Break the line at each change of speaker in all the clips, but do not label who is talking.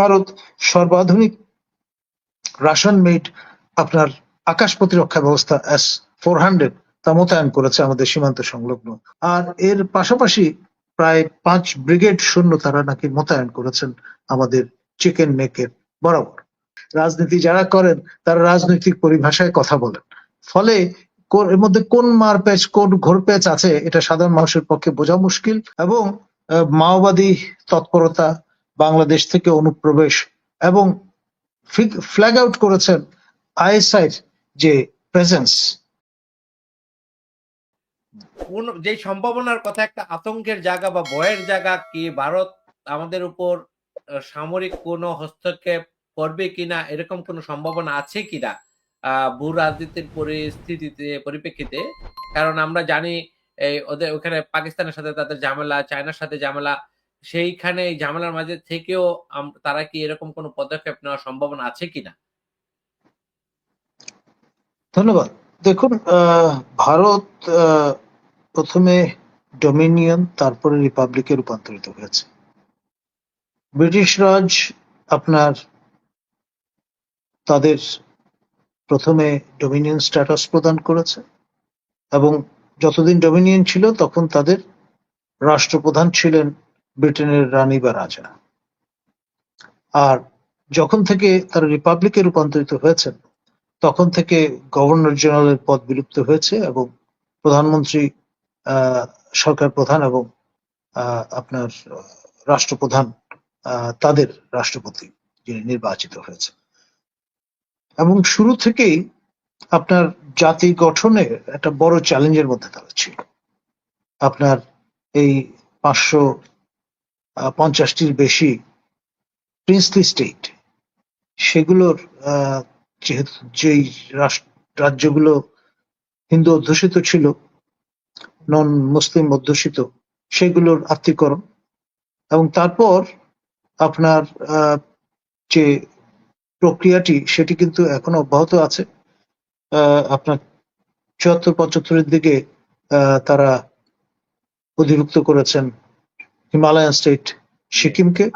Bharat সর্বাধুনিক ration made আপনার আকাশ প্রতিরক্ষা ব্যবস্থা এস ফোর হান্ড্রেড তা মোতায়েন করেছে আমাদের সীমান্ত সংলগ্ন। আর এর পাশাপাশি প্রায় পাঁচ ব্রিগেড সৈন্য তারা নাকি মোতায়েন করেছেন আমাদের চিকেন নেকের বরাবর। রাজনীতি যারা করেন, তারা রাজনৈতিক পরিভাষায় কথা বলেন। ফলে এর মধ্যে কোন মারপ্যাচ, কোন ঘোরপ্যাচ আছে, এটা সাধারণ মানুষের পক্ষে বোঝা মুশকিল এবং মাওবাদী তৎপরতা বাংলাদেশ থেকে অনুপ্রবেশ এবং ফ্ল্যাগ আউট করেছেন আইএসআই যে প্রেজেন্স
যে সম্ভাবনার কথা একটা আতঙ্কের জায়গা বা ভয়ের জায়গা কি ভারত আমাদের উপর সামরিক কোনো হস্তক্ষেপ করবে কিনা, এরকম কোনো সম্ভাবনা আছে কিনা ভূ রাজনীতির পরিস্থিতিতে, পরিপ্রেক্ষিতে? কারণ আমরা জানি, এই ওদের ওখানে পাকিস্তানের সাথে তাদের ঝামেলা, চায়নার সাথে ঝামেলা সেইখানে ঝামেলার মাঝে থেকেও তারা কি এরকম কোনো পদক্ষেপ নেওয়ার সম্ভাবনা আছে কিনা?
ধন্যবাদ। দেখুন ভারত প্রথমে ডোমিনিয়ন, তারপরে রিপাবলিকে রূপান্তরিত হয়েছে। ব্রিটিশ রাজ আপনার তাদের প্রথমে ডোমিনিয়ন স্ট্যাটাস প্রদান করেছে এবং যতদিন ডোমিনিয়ন ছিল, তখন তাদের রাষ্ট্রপ্রধান ছিলেন ব্রিটেনের রানী বা রাজা। আর যখন থেকে তারা রিপাবলিকে রূপান্তরিত হয়েছেন, তখন থেকে গভর্নর জেনারেলের পদ বিলুপ্ত হয়েছে এবং প্রধানমন্ত্রী সরকার প্রধান এবং আপনার রাষ্ট্রপ্রধান তাদের রাষ্ট্রপতি যিনি নির্বাচিত হয়েছে এবং শুরু থেকেই আপনার জাতি গঠনের একটা বড় চ্যালেঞ্জের মধ্যে তারা ছিল। আপনার এই পাঁচশো পঞ্চাশটির বেশি প্রিন্সলি স্টেট সেগুলোর যেহেতু যেই রাজ্যগুলো হিন্দু অধ্যুষিত ছিল নন মুসলিম অধ্যুষিত, সেগুলোর আত্মীকরণ এবং তারপর আপনার যে প্রক্রিয়াটি সেটি কিন্তু এখনও অব্যাহত আছে। আপনার চুয়াত্তর পঁচাত্তরের দিকে তারা অধিভুক্ত করেছেন হিমালয়ান স্টেট সিকিমকে।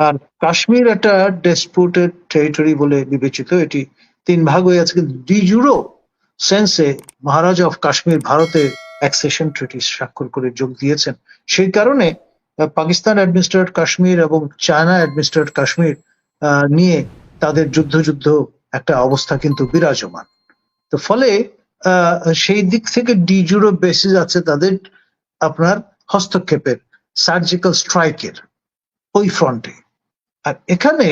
আর কাশ্মীর একটা ডেসপুটেড টেরিটরি বলে বিবেচিত। এটি তিন ভাগ হয়ে আছে, কিন্তু ডিজুরো সেন্সে মহারাজা অফ কাশ্মীর ভারতে অ্যাক্সেশন ট্রিটি স্বাক্ষর করে যোগ দিয়েছেন। সেই কারণে পাকিস্তান অ্যাডমিনিস্ট্রেট কাশ্মীর এবং চায়না অ্যাডমিনিস্ট্রেট কাশ্মীর নিয়ে তাদের যুদ্ধ যুদ্ধ একটা অবস্থা কিন্তু বিরাজমান। তো ফলে সেই দিক থেকে ডিজুরো বেসিস আছে তাদের আপনার হস্তক্ষেপের। সার্জিক্যাল স্ট্রাইকের ওই ফ্রন্টে আর এখানে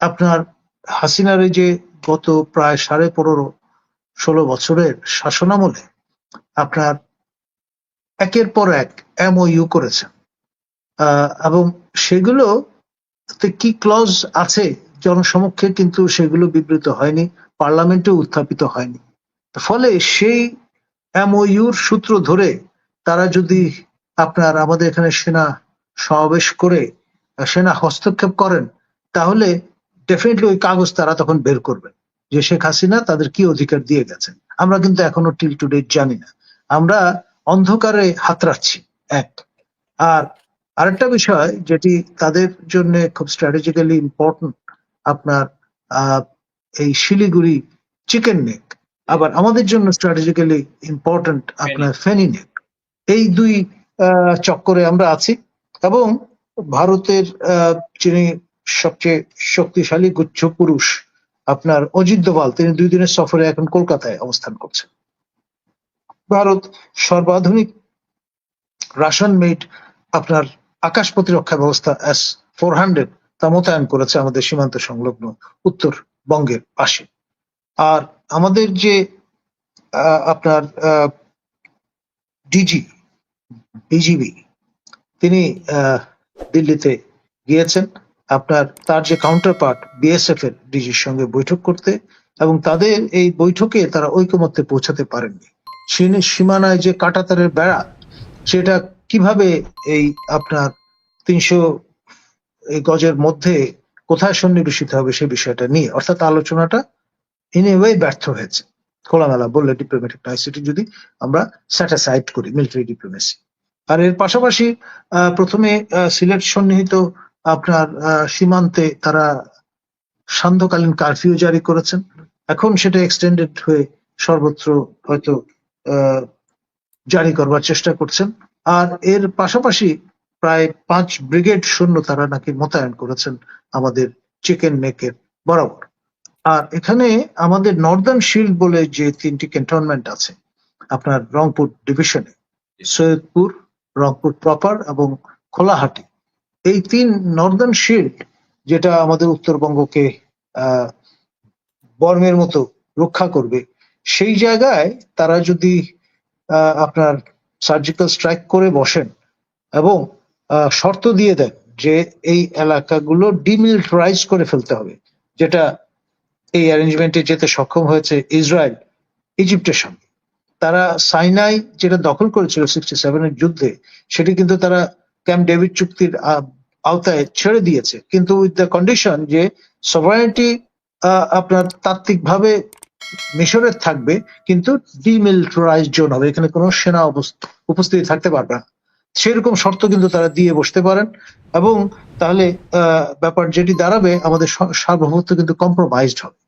আপনার হাসিনার যে গত প্রায় সাড়ে পনেরো, ষোলো বছরের শাসনামলে আপনার একের পর এক এমওইউ করেছেন। এবং সেগুলো কি ক্লজ আছে জনসমক্ষে কিন্তু সেগুলো বিবৃত হয়নি পার্লামেন্টে উত্থাপিত হয়নি। ফলে সেই এমওইউর সূত্র ধরে তারা যদি আপনার আমাদের এখানে সেনা সমাবেশ করে সেনা হস্তক্ষেপ করেন তাহলে ডেফিনেটলি ওই কাগজ তারা তখন বের করবেন যে শেখ হাসিনা তাদের কি অধিকার দিয়ে গেছেন। আমরা কিন্তু এখনও টিল টু ডেট জানি না। আমরা অন্ধকারে হাতড়াচ্ছি এক। আর আরেকটা বিষয় যেটি তাদের জন্য খুব স্ট্র্যাটেজিক্যালি ইম্পর্টেন্ট আপনার আহ, এই শিলিগুড়ি চিকেন নেক আবার আমাদের জন্য স্ট্র্যাটেজিক্যালি ইম্পর্টেন্ট আপনার ফেনি নেক এই দুই চক্করে আমরা আছি। এবং ভারতের যিনি সবচেয়ে শক্তিশালী গুচ্ছ পুরুষ, আপনার অজিত দোভাল, তিনি দুই দিনের সফরে এখন কলকাতায় অবস্থান করছেন। ভারত সর্বাধুনিক রাশন মেড আপনার আকাশ প্রতিরক্ষা ব্যবস্থা এস ফোর হান্ড্রেড, তা মোতায়েন করেছে আমাদের সীমান্ত সংলগ্ন উত্তরবঙ্গের পাশে। আর আমাদের যে আপনার ডিজি বিজিবি। তিনি আহ, দিল্লিতে গিয়েছেন। আপনার তার যে কাউন্টার পার্ট বিএসএফ এর ডিজির সঙ্গে বৈঠক করতে এবং তাদের এই বৈঠকে তারা ঐকমত্যে পৌঁছাতে পারেননি। সীমানায় যে কাটাতারের বেড়া সেটা কীভাবে এই আপনার তিনশো গজের মধ্যে কোথায় সন্নিবেশিত হবে সে বিষয়টা নিয়ে অর্থাৎ আলোচনাটা ইন ওয়ে ব্যর্থ হয়েছে। খোলামেলা বললে ডিপ্লোম্যাটিক নাইসিটি যদি আমরা স্যাটাসাইড করি মিলিটারি ডিপ্লোমেসি আর এর পাশাপাশি প্রথমে সিলেট সন্নিহিত আপনার সীমান্তে তারা সান্ধ্যকালীন কারফিউ জারি করেছেন। এখন সেটা এক্সটেন্ডেড হয়ে সর্বত্র হয়তো জারি করবার চেষ্টা করছেন। আর এর পাশাপাশি প্রায় পাঁচ ব্রিগেড সৈন্য তারা নাকি মোতায়েন করেছেন আমাদের চিকেন নেকের বরাবর। আর এখানে আমাদের নর্দার্ন শিল্ড বলে যে তিনটি ক্যান্টনমেন্ট আছে আপনার রংপুর ডিভিশনে সৈয়দপুর রংপুর প্রপার এবং খোলাহাটি এই তিন নর্দার্ন শিল্ড যেটা আমাদের উত্তরবঙ্গকে আহ, বর্মের মতো রক্ষা করবে সেই জায়গায় তারা যদি আহ, আপনার সার্জিক্যাল স্ট্রাইক করে বসেন এবং আহ, শর্ত দিয়ে দেন যে এই এলাকাগুলো ডিমিলিটারাইজ করে ফেলতে হবে যেটা এই অ্যারেঞ্জমেন্টে যেতে সক্ষম হয়েছে ইসরায়েল, ইজিপ্টের সঙ্গে। তারা সাইনাই যেটা দখল করেছিল সিক্সটি সেভেনের যুদ্ধে, সেটি কিন্তু তারা ক্যাম্প ডেভিড চুক্তির আওতায় ছেড়ে দিয়েছে। কিন্তু উইথ দ্য কন্ডিশন যে সভারেন্টি আপনার তাত্ত্বিকভাবে মিশরের থাকবে, কিন্তু ডিমিলিটারাইজ জোন হবে। এখানে কোনো সেনা উপস্থিতি থাকতে পারবে না। সেরকম শর্ত কিন্তু তারা দিয়ে বসতে পারেন। এবং তাহলে ব্যাপার যেটি দাঁড়াবে, আমাদের সার্বভৌমত্ব কিন্তু কম্প্রোমাইজড হবে।